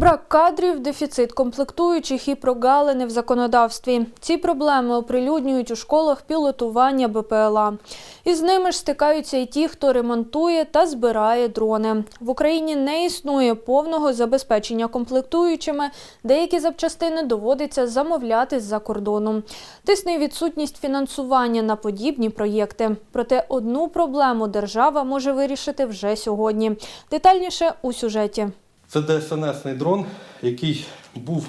Брак кадрів, дефіцит комплектуючих і прогалини в законодавстві. Ці проблеми оприлюднюють у школах пілотування БПЛА. Із ними ж стикаються і ті, хто ремонтує та збирає дрони. В Україні не існує повного забезпечення комплектуючими. Деякі запчастини доводиться замовляти з-за кордону. Тисне відсутність фінансування на подібні проєкти. Проте одну проблему держава може вирішити вже сьогодні. Детальніше у сюжеті. Це ДСНСний дрон, який був,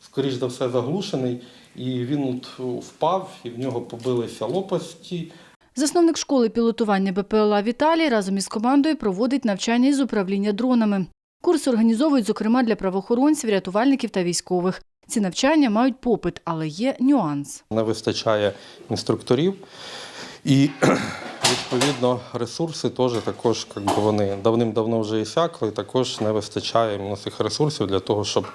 скоріш за все, заглушений, і він от впав, і в нього побилися лопасті. Засновник школи пілотування БПЛА Віталій разом із командою проводить навчання із управління дронами. Курси організовують, зокрема, для правоохоронців, рятувальників та військових. Ці навчання мають попит, але є нюанс. Не вистачає інструкторів. І відповідно ресурси теж також, якби вони давним-давно вже ісякли, також не вистачає іменно цих ресурсів для того, щоб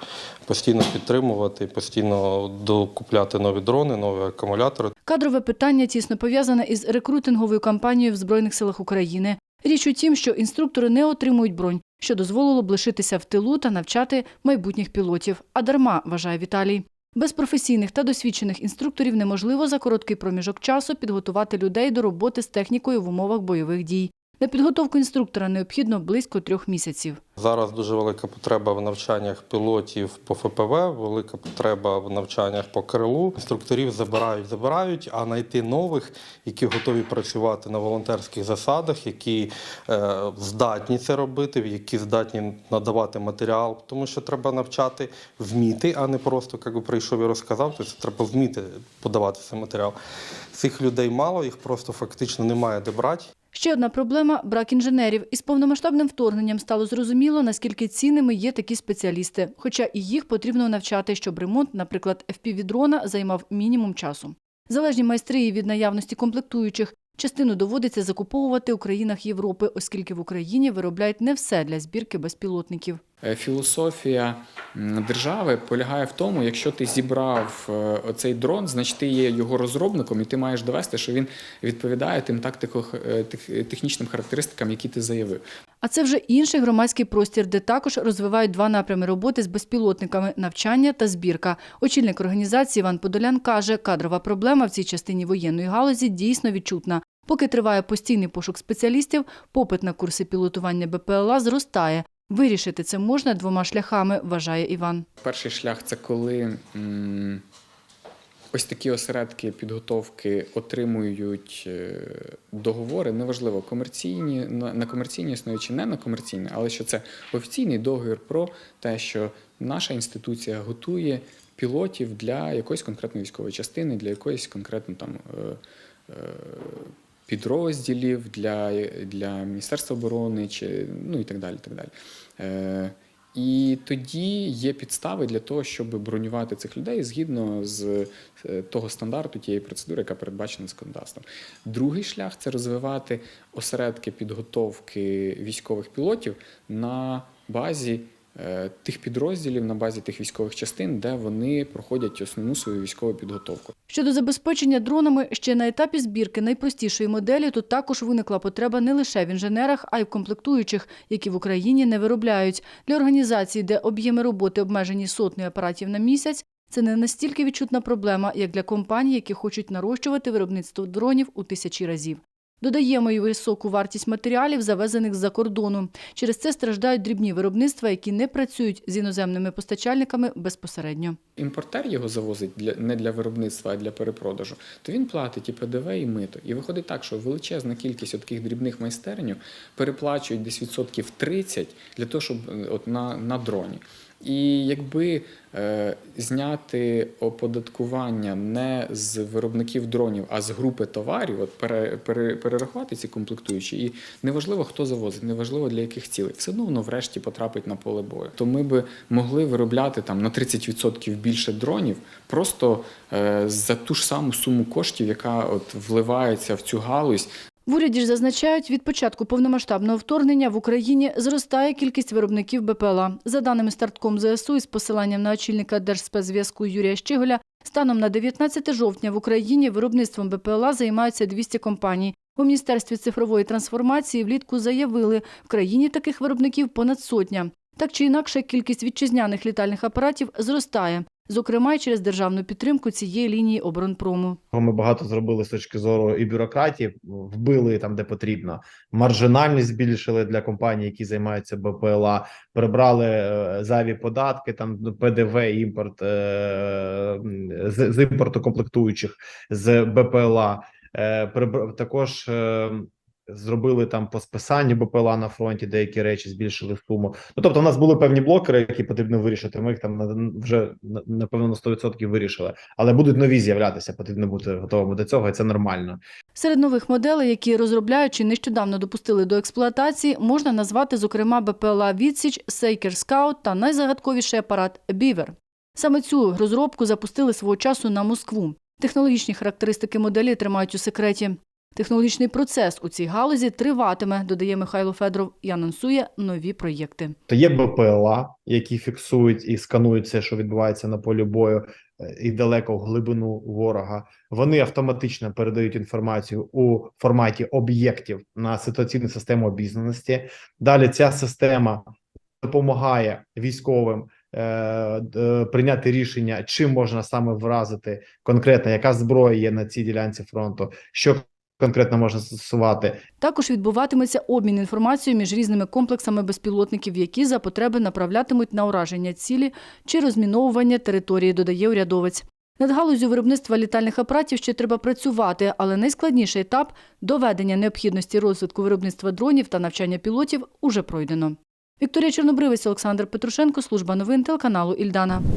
постійно підтримувати, постійно докупляти нові дрони, нові акумулятори. Кадрове питання тісно пов'язане із рекрутинговою кампанією в Збройних силах України. Річ у тім, що інструктори не отримують бронь, що дозволило б лишитися в тилу та навчати майбутніх пілотів. А дарма, вважає Віталій. Без професійних та досвідчених інструкторів неможливо за короткий проміжок часу підготувати людей до роботи з технікою в умовах бойових дій. На підготовку інструктора необхідно близько трьох місяців. Зараз дуже велика потреба в навчаннях пілотів по ФПВ, велика потреба в навчаннях по крилу. Інструкторів забирають, забирають, а знайти нових, які готові працювати на волонтерських засадах, які е, здатні це робити, які здатні надавати матеріал, тому що треба навчати вміти, а не просто як би, прийшов і розказав. Тобто треба вміти подавати цей матеріал. Цих людей мало, їх просто фактично немає де брати. Ще одна проблема брак інженерів. Із повномасштабним вторгненням стало зрозуміло, наскільки цінними є такі спеціалісти. Хоча і їх потрібно навчати, щоб ремонт, наприклад, FPV-дрона займав мінімум часу. Залежні майстри від наявності комплектуючих. Частину доводиться закуповувати у країнах Європи, оскільки в Україні виробляють не все для збірки безпілотників. Е, Філософія держави полягає в тому, якщо ти зібрав е, оцей дрон, значить ти є його розробником, і ти маєш довести, що він відповідає тим тактико- е, характеристикам, які ти заявив. А це вже інший громадський простір, де також розвивають два напрями роботи з безпілотниками навчання та збірка. Очільник організації Іван Подолян каже, кадрова проблема в цій частині воєнної галузі дійсно відчутна. Поки триває постійний пошук спеціалістів, попит на курси пілотування БПЛА зростає. Вирішити це можна двома шляхами, вважає Іван. Перший шлях це коли ось такі осередки підготовки отримують е, договори, неважливо, комерційні, на комерційній основі чи не на комерційній, але що це офіційний договір про те, що наша інституція готує пілотів для якоїсь конкретної військової частини, для якоїсь конкретно там. е, е, Підрозділів для, для Міністерства оборони чи ну і так далі. Так далі. Е, і тоді є підстави для того, щоб бронювати цих людей згідно з е, того стандарту, тієї процедури, яка передбачена законодавством. Другий шлях це розвивати осередки підготовки військових пілотів на базі тих підрозділів, на базі тих військових частин, де вони проходять основну свою військову підготовку. Щодо забезпечення дронами, ще на етапі збірки найпростішої моделі тут також виникла потреба не лише в інженерах, а й в комплектуючих, які в Україні не виробляють. Для організації, де об'єми роботи обмежені сотнею апаратів на місяць, це не настільки відчутна проблема, як для компаній, які хочуть нарощувати виробництво дронів у тисячі разів. Додаємо й високу вартість матеріалів, завезених з-за кордону. Через це страждають дрібні виробництва, які не працюють з іноземними постачальниками безпосередньо. імпортер його завозить для не для виробництва, а для перепродажу, то він платить і ПДВ, і мито. І виходить так, що величезна кількість таких дрібних майстернів переплачують десь відсотків 30 для того, щоб е, от на, на дроні. І якби е, зняти оподаткування не з виробників дронів, а з групи товарів, от пере, пере, перерахувати ці комплектуючі, і неважливо, хто завозить, неважливо для яких цілей, все одно воно врешті потрапить на поле бою. То ми би могли виробляти там на 30% більше дронів, просто е, за ту ж саму суму коштів, яка от вливається в цю галузь. В уряді ж зазначають, від початку повномасштабного вторгнення в Україні зростає кількість виробників БПЛА. За даними стартком ЗСУ із посиланням на очільника Держспецзв'язку Юрія Щиголя, станом на 19 жовтня в Україні виробництвом БПЛА займаються 200 компаній. У Міністерстві цифрової трансформації влітку заявили, в країні таких виробників понад сотня. Так чи інакше, кількість вітчизняних літальних апаратів зростає, зокрема й через державну підтримку цієї лінії оборонпрому. Ми багато зробили з точки зору і бюрократії, вбили там, де потрібно. Маржинальність збільшили для компаній, які займаються БПЛА, прибрали е, зайві податки, там ну, ПДВ, імпорт е, з, з імпорту комплектуючих з БПЛА. Е, також зробили там по списанню БПЛА на фронті деякі речі, збільшили суму. Ну тобто, у нас були певні блокери, які потрібно вирішити. Ми їх там вже напевно на 100% вирішили, але будуть нові з'являтися. Потрібно бути готовими до цього, і це нормально. Серед нових моделей, які розробляючи нещодавно допустили до експлуатації, можна назвати, зокрема, БПЛА «Відсіч», «Сейкер Скаут» та найзагадковіший апарат «Бівер». Саме цю розробку запустили свого часу на Москву. Технологічні характеристики моделі тримають у секреті. Технологічний процес у цій галузі триватиме, додає Михайло Федоров і анонсує нові проєкти. То є БПЛА, які фіксують і сканують все, що відбувається на полі бою, е, і далеко в глибину ворога. Вони автоматично передають інформацію у форматі об'єктів на ситуаційну систему обізнаності. Далі ця система допомагає військовим е, прийняти рішення, чим можна саме вразити конкретно, яка зброя є на цій ділянці фронту, що конкретно можна застосувати, Також відбуватиметься обмін інформацією між різними комплексами безпілотників, які за потреби направлятимуть на ураження цілі чи розміновування території, додає урядовець. Над галузю виробництва літальних апаратів ще треба працювати, але найскладніший етап доведення необхідності розвитку виробництва дронів та навчання пілотів уже пройдено. Вікторія Чорнобривець, Олександр Петрушенко, служба новин телеканалу Ільдана.